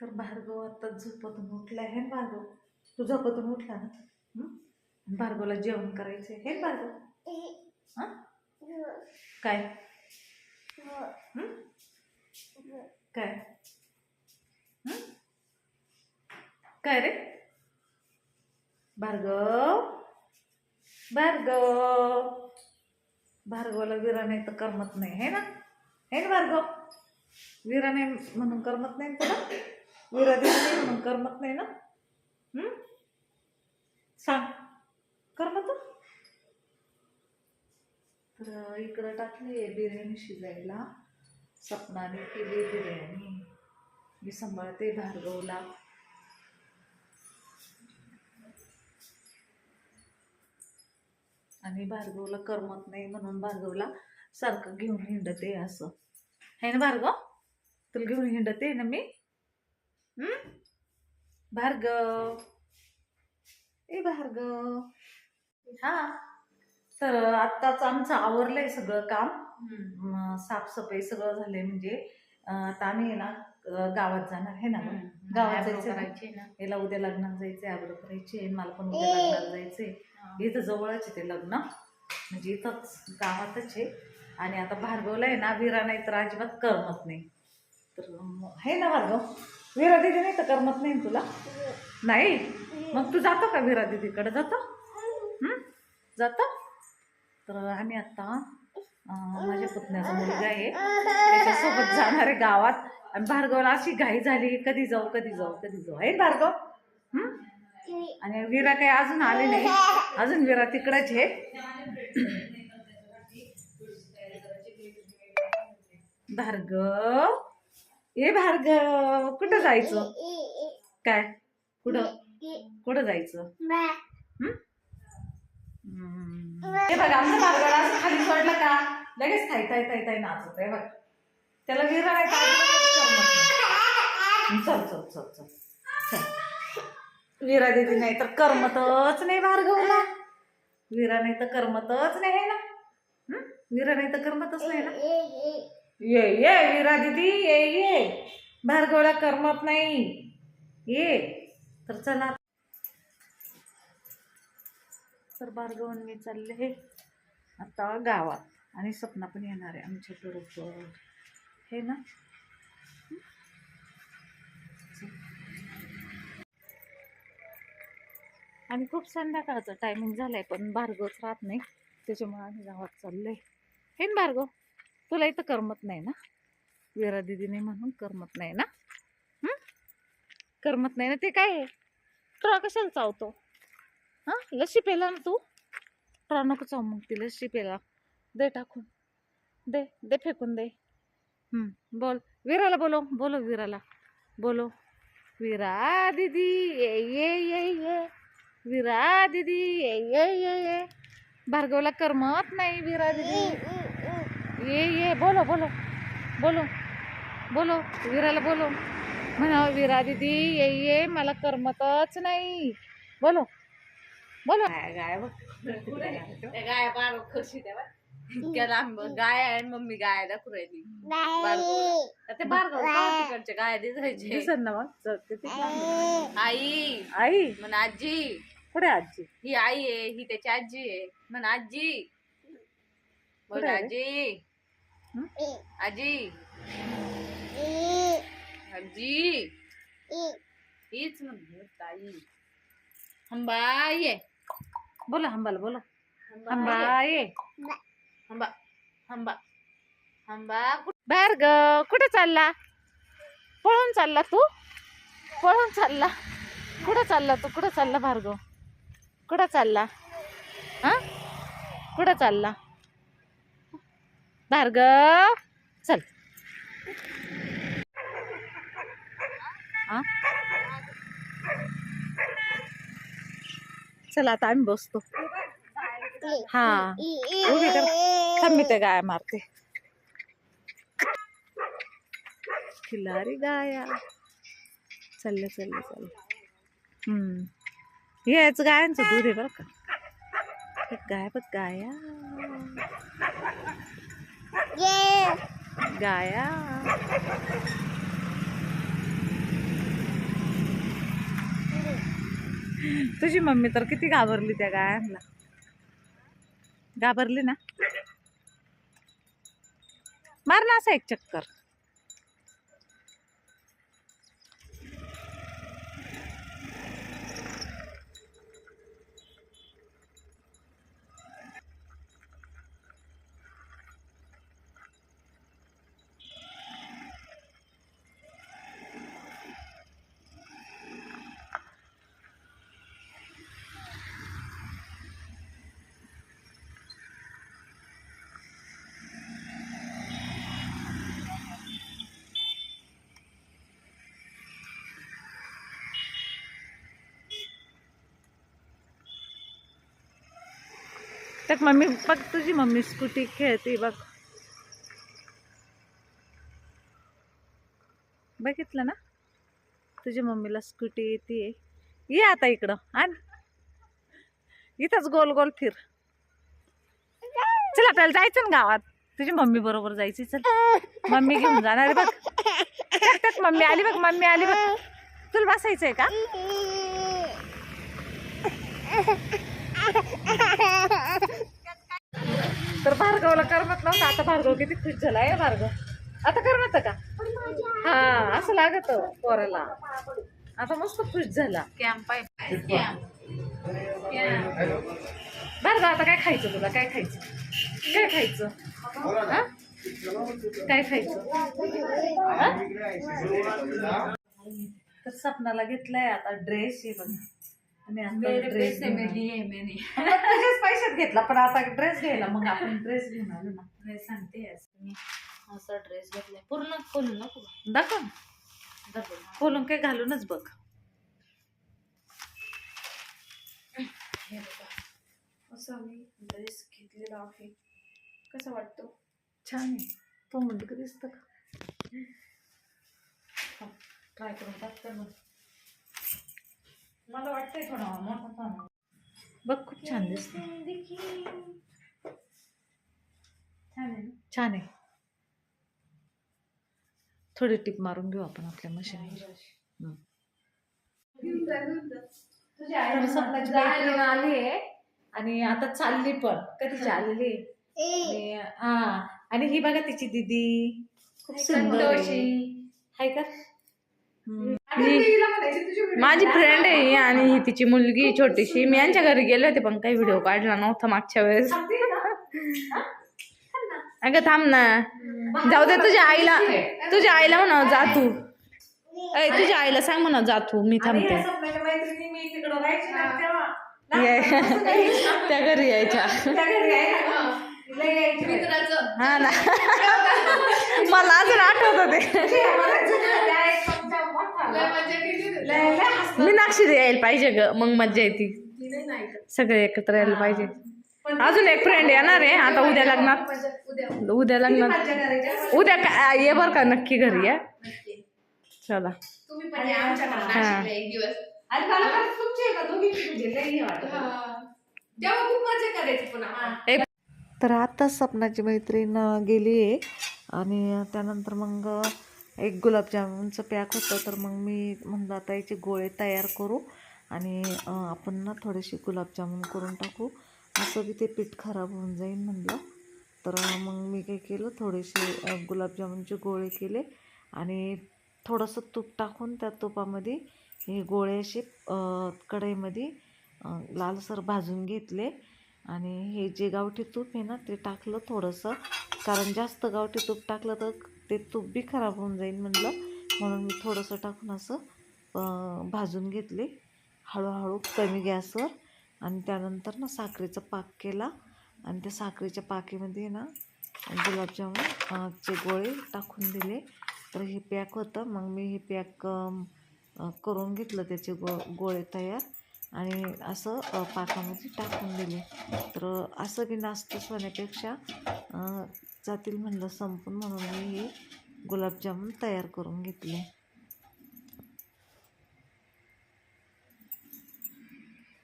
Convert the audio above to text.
तर भार्गव आता झोपतून उठला आहे ना भार्गव? तू झोपतून उठला ना? भार्गवला जेवण करायचं आहे हे भार्गव? हां? काय? काय? काय रे? भार्गव? भार्गव? भार्गवला विरा नाही तर करमत नाही है ना? हे ना भार्गव? विरा नाही म्हणून करमत नाही ना तुला? विरा नाही म्हणून करमत नाही ना? सांग. करमत? तर इकडं टाकली आहे बिर्याणी शिजायला. सपनाने केली बिर्याणी. मी सांभाळते भार्गवला. आणि भार्गवला करमत नाही म्हणून भार्गवला सारखं घेऊन हिंडते असं. है ना भार्गव? तुला घेऊन हिंडते ना मी? हं? भार्गव. ए भार्गव. हा. तर आत्ताच आमचं आवरलंय सगळं काम. साफसफाई सगळं झालंय म्हणजे आता आम्ही आहे ना गावात जाणार आहे ना? गावात जायचं करायचे ना. याला उद्या लग्नात जायचंय आबड करायची मला पण उद्या लग्नात जायचंय. इथं जवळच आहे ते लग्न. म्हणजे इथंच गावातच आहे. आणि आता भार्गवला आहे ना विरा नाही तर अजिबात करमत नाही. तर आहे ना भार्गव? विरा दिदी नाही तर करमत नाही तुला? नाही? मग तू जातो का विरा दिदीकडे जातो जातो? तर आम्ही आता माझ्या पुतण्याचा मुलगा आहे. त्याच्यासोबत जाणार आहे गावात. आणि भार्गवला अशी घाई झाली कधी जाऊ कधी जाऊ कधी जाऊ. आहे भार्गव? आणि विरा काही अजून आले नाही. अजून विरा तिकडंच आहे. भार्गव? हे भार्गव कुठं जायचं? काय? कुठं? कुठं जायचं? हे? बघ आमचं भार्गवला असं खाली सोडलं का लगेच खायताय थाय थाय नाचत आहे. बघ. त्याला विरा नाही चल चल चल चल. चल. विरा दिदी नाही तर करमतच नाही भार्गवला विरा नाही तर करमतच नाही ना? विरा नाही तर करमतच नाही ना? ये ये विरा दिदी ये ये. भार्गवला करमत नाही. ये. तर चला. तर भार्गवन मी चालले आता गावात. आणि सपना पण येणार आहे आमच्या बरोबर हे ना? आणि खूप संध्याकाळचं टायमिंग झालाय पण भार्गवच राहत नाही. त्याच्यामुळे आम्ही गावात चाललोय. हे ना भार्गव तुला इथं करमत नाही ना? विरा दिदीने म्हणून करमत नाही ना? करमत नाही ना ते काय आहे? ट्रॉ कशाला चावतो? हां? लशी पेला ना तू? ट्रॉ नको चाव मग ती लशी पेला. दे टाकून. दे दे फेकून दे. बोल. विराला बोलो बोलो विराला. बोलो विरा दीदी ये ये ये ये. विरा दीदी ये ये ये ये. भार्गवला करमत नाही विरा दीदी. ये ये बोलो बोलो बोलो बोलो विराला बोलो. म्हणा विरा दीदी ये ये मला करमतच नाही. बोलो बोलो. गाय गाय गाय त्याला आहे मम्मी. ते गाय दिसायचे. आई. आई. म्हण आजी. कुठे आजी? ही आई आहे ही त्याची आजी आहे. म्हण आजी. आहे? आजी? आजी. आजी. हीच म्हणून ताई. हंबा ये. बोला हंबाला बोला. हंबा हंबा ये. हंबा. हंबा हंबा. बाहेर ग कुठे चालला? पळून चालला तू? पळून चालला. कुठं चालला तू? कुठं चालला भार्गव कुठं चालला? हा? कुठं चालला? भार्गव चल. हा चला आता आम्ही बसतो. हा. मी ते गाय मारते. खिलारी गाया. चाललं चाललं चालले हम्म. हेच गायांचं दूध आहे बरं का. गाय बघ गाया. गाया. तुझी मम्मी तर किती घाबरली त्या गायांना. घाबरली ना? मार ना असा एक चक्कर. तर मम्मी बघ तुझी मम्मी स्कूटी खेळते बघ. बघितलं ना? तुझ्या मम्मीला स्कूटी येते ये आता इकडं आण. इथंच गोल गोल फिर. चल आपल्याला जायचं ना गावात. तुझी मम्मी बरोबर जायची चल. मम्मी घेऊन जाणार बघ. त्यात मम्मी आली बघ मम्मी आली बघ. तुला बसायचंय का? तर भार्गवला करमत नव्हतं. आता भार्गव किती खुश झालाय भार्गव. आता करमत का? हा असं लागत पोराला. आता मस्त खुश झाला. कॅम्प आहे. कॅम्प भार्गव आता काय खायचं तुला? काय खायचं? काय खायचं? हा? काय खायचं? तर सपनाला घेतलाय आता ड्रेस आहे बघा. आणि आता मेरे ड्रेस पैसे में लिए मैंने. तुझेच पैशात घेतला पण आता ड्रेस घ्यायला मग आपण ड्रेस घेऊन आलो ना. मी सांगते आज मी. असा ड्रेस घेतलाय. पूर्ण खोलून नको दाखव. खोलून काय घालूनच बघ. हे बघा. असा मी ड्रेस घेतलेला आहे. कसा वाटतो? छान आहे. तो म्हणतो का दिसतं का? ट्राय करून टाकते मग. मला वाटतंय थोडा मोठा आहे. बघ खूप छान दिसत छान आहे? छान आहे. थोडी टिप मारून घेऊ आपण आपल्या मशीन आली आहे आणि आता चालली पण. कधीची आलेली आहे. आणि हा. आणि ही बघा तिची दीदी. खूप सुंदर आहे. हाय का. माझी फ्रेंड आहे ही आणि ही तिची मुलगी छोटीशी. मी यांच्या घरी गेले होते पण काही व्हिडिओ काढला नव्हता मागच्या वेळेस. अगं थांब ना. जाऊ दे तुझ्या आईला तुझ्या आईला म्हणा जा तू. अय तुझ्या आईला सांग म्हणा जा तू. मी थांबते. त्या घरी यायच्या. हा ना. मला अजून आठवत ते. हसलं. मीनाक्षी यायला पाहिजे ग. मग मज्जा येते. सगळे एकत्र यायला पाहिजे. अजून एक फ्रेंड येणार आहे. आता उद्या लग्नात. उद्या. लग्नात. उद्या का ये बर का नक्की घरी या. चला. हा. खूप मजा करायची तर आत्ताच सपनाची मैत्रीण गेली आहे. आणि त्यानंतर मग एक गुलाबजामुनचं पॅक होतं. तर मग मी म्हणलं आता याचे गोळे तयार करू आणि आपण ना थोडेसे गुलाबजामुन करून टाकू. असं बी ते पीठ खराब होऊन जाईल म्हणलं. तर मग मी काय केलं थोडेसे गुलाबजामुनचे गोळे केले आणि थोडंसं तूप टाकून त्या तुपामध्ये हे गोळे असे कढईमध्ये लालसर भाजून घेतले. आणि हे जे गावठी तूप आहे ना ते टाकलं थोडंसं. कारण जास्त गावठी तूप टाकलं तर ते तूप बी खराब होऊन जाईल म्हणलं. म्हणून मी थोडंसं टाकून असं भाजून घेतले. हळूहळू कमी गॅसवर. आणि त्यानंतर ना साखरेचा पाक केला. आणि त्या साखरेच्या पाकीमध्ये ना गुलाबजामुन चे गोळे टाकून दिले. तर हे पॅक होतं. मग मी हे पॅक करून घेतलं त्याचे गो गोळे तयार. आणि असं पाकामध्ये टाकून दिले. तर असं बी नास्तच होण्यापेक्षा जातील म्हणलं संपून म्हणून मी हे गुलाबजामुन तयार करून घेतले.